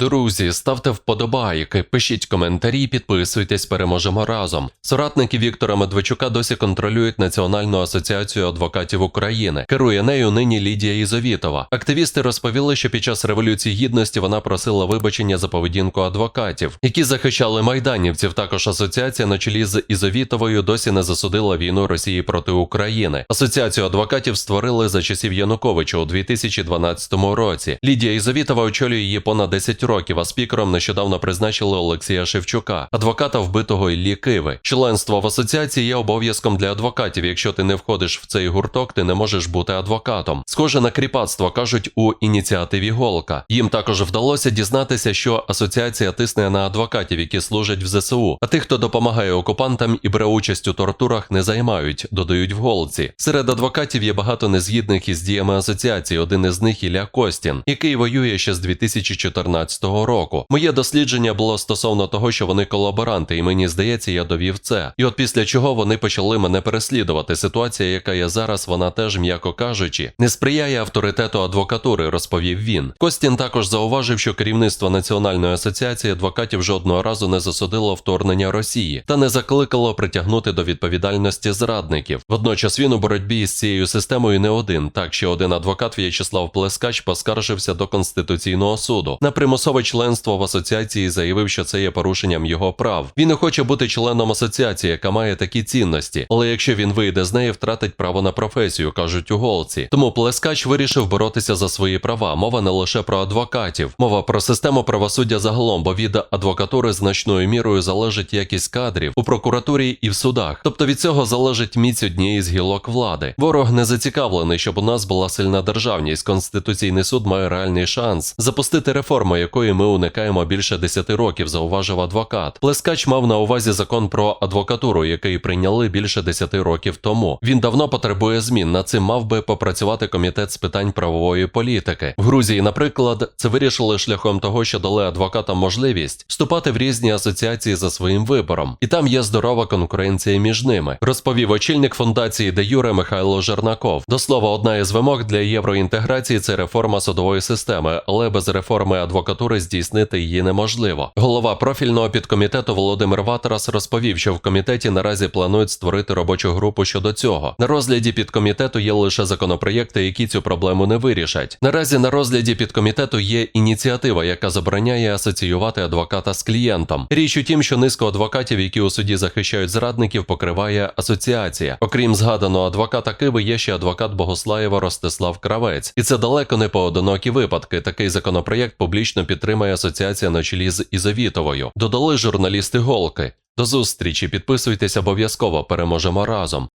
Друзі, ставте вподобайки, пишіть коментарі, підписуйтесь, переможемо разом. Соратники Віктора Медведчука досі контролюють Національну асоціацію адвокатів України. Керує нею нині Лідія Ізовітова. Активісти розповіли, що під час революції гідності вона просила вибачення за поведінку адвокатів, які захищали майданівців. Також асоціація на чолі з Ізовітовою досі не засудила війну Росії проти України. Асоціацію адвокатів створили за часів Януковича у 2012 році. Лідія Ізовітова очолює її понад 10 років, а спікером нещодавно призначили Олексія Шевчука, адвоката вбитого Іллі Киви. Членство в асоціації є обов'язком для адвокатів. Якщо ти не входиш в цей гурток, ти не можеш бути адвокатом. Схоже на кріпацтво, кажуть у ініціативі Голка. Їм також вдалося дізнатися, що асоціація тисне на адвокатів, які служать в ЗСУ. А тих, хто допомагає окупантам і бере участь у тортурах, не займають, додають в голці. Серед адвокатів є багато незгідних із діями асоціації. Один із них Ілля Костін, який воює ще з 2014 року. Моє дослідження було стосовно того, що вони колаборанти, і мені здається, я довів це. І от після чого вони почали мене переслідувати. Ситуація, яка є зараз, вона теж, м'яко кажучи, не сприяє авторитету адвокатури, розповів він. Костін також зауважив, що керівництво Національної асоціації адвокатів жодного разу не засудило вторгнення Росії та не закликало притягнути до відповідальності зрадників. Водночас він у боротьбі з цією системою не один. Так ще один адвокат В'ячеслав Плескач поскаржився до конституційного суду на примусове членство в асоціації. Заявив, що це є порушенням його прав. Він не хоче бути членом асоціації, яка має такі цінності. Але якщо він вийде з неї, втратить право на професію, кажуть у голці. Тому Плескач вирішив боротися за свої права. Мова не лише про адвокатів, мова про систему правосуддя загалом, бо від адвокатури значною мірою залежить якість кадрів у прокуратурі і в судах. Тобто від цього залежить міць однієї з гілок влади. Ворог не зацікавлений, щоб у нас була сильна державність. Конституційний суд має реальний шанс запустити реформу, якої ми уникаємо більше 10 років, зауважив адвокат. Плескач мав на увазі закон про адвокатуру, який прийняли більше 10 років тому. Він давно потребує змін. Над цим мав би попрацювати комітет з питань правової політики. В Грузії, наприклад, це вирішили шляхом того, що дали адвокатам можливість вступати в різні асоціації за своїм вибором, і там є здорова конкуренція між ними. Розповів очільник фундації Де Юре Михайло Жернаков. До слова, одна із вимог для євроінтеграції це реформа судової системи, але без реформи адвокатури здійснити її неможливо. Голова профільного підкомітету Володимир Ватрас розповів, що в комітеті наразі планують створити робочу групу щодо цього. На розгляді підкомітету є лише законопроєкти, які цю проблему не вирішать. Наразі на розгляді підкомітету є ініціатива, яка забороняє асоціювати адвоката з клієнтом. Річ у тім, що низку адвокатів, які у суді захищають зрадників, покриває асоціація. Окрім згаданого адвоката Киви, є ще адвокат Богослаєва Ростислав Кравець, і це далеко не поодинокі випадки. Такий законопроєкт публічно підтримує асоціація на чолі з Ізовітовою. Додали журналісти Голки. До зустрічі, підписуйтесь обов'язково, переможемо разом.